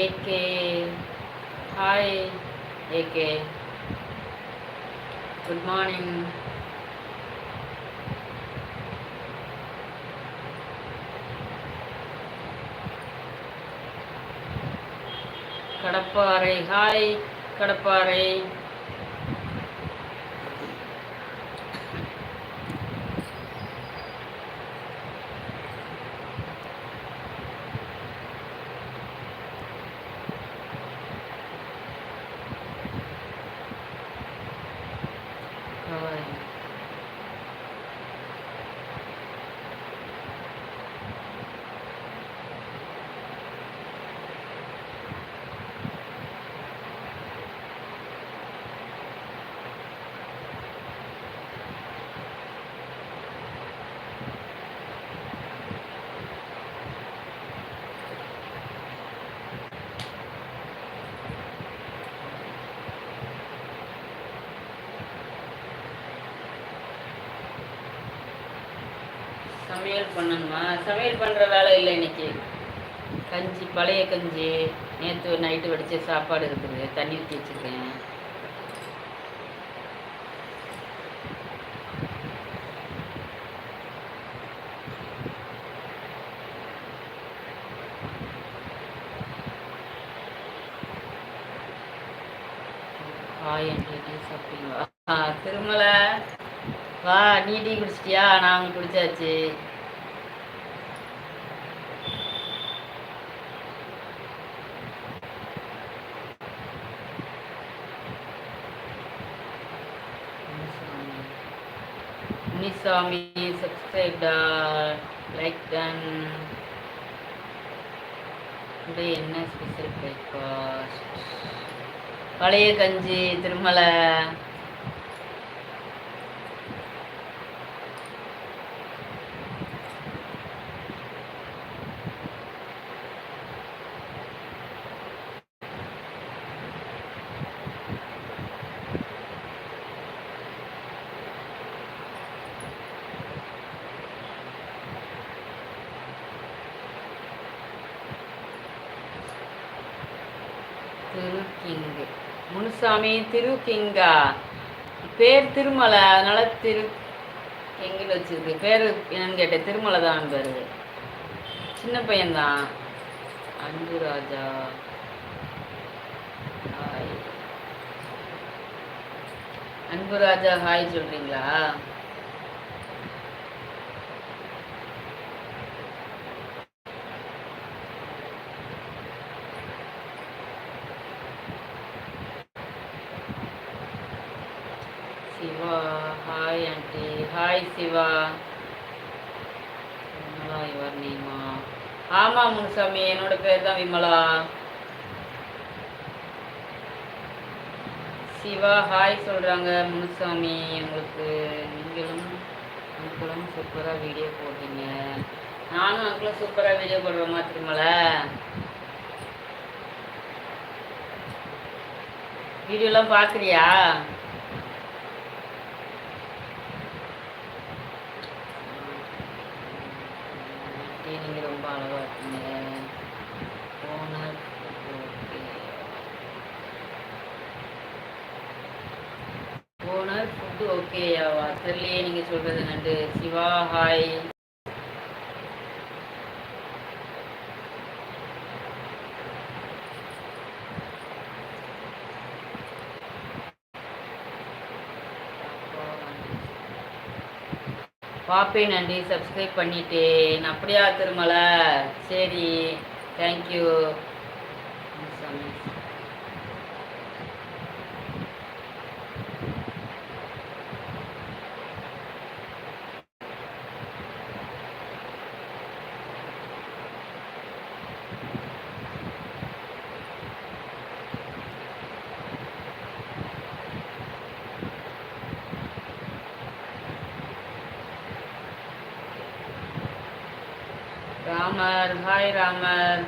AK hi AK good morning Kadapparai. Hi Kadapparai hi சமையல் பண்ணணுமா? சமையல் பண்ணுற வேலை இல்லை இன்னைக்கு. கஞ்சி பழைய கஞ்சி. நேற்று நைட்டு வடித்த சாப்பாடு இருக்குது. தண்ணி ஊற்றி வச்சுருக்கேன். ஹாய் சாப்பிட்டீங்களா? திருமலை. வா நீ டீ குடிச்சிட்டியா? நான் குடிச்சாச்சு. முனிசாமி சப்ஸ்கிரைப்டா லைக் டன் டுடே என்ன ஸ்பெஷல் பிரேக்ஃபாஸ்ட் பழைய கஞ்சி திருமலை. திரு கிங்கு முனுசாமி திரு கிங்கா பேர் திருமலை அதனால திரு கிங்கில் வச்சிருக்கு. பேர் என்னன்னு கேட்டேன் திருமலை தான் பேர். சின்ன பையன்தான். அன்பு ராஜா ஹாய். அன்பு ராஜா ஹாய் சொல்றீங்களா? Siva hi aunty hi Siva. Vimala your நேமா. ஆமாம் முனுசாமி. என்னோட பேர் தான் விமலா. சிவா ஹாய் சொல்கிறாங்க முனுசாமி. உங்களுக்கு நீங்களும் அங்குளும் சூப்பராக வீடியோ போடுறீங்க. நானும் அங்குளும் சூப்பராக வீடியோ போடுறோமா திருமலை? வீடியோலாம் பார்க்குறியா? ஓகே நீங்கள் ரொம்ப அழகாக இருக்கீங்க. Owner okay. ஓனர் ஃபுட்டு ஓகேயாவா? தெரியலையே நீங்கள் சொல்கிறது நண்டு சிவா ஹாய். பாப்பேன் நன்றி சப்ஸ்கிரைப் பண்ணிட்டேன். அப்படியா திருமலை? சரி தேங்க்யூ ராமர் ஹாய் ராமர்.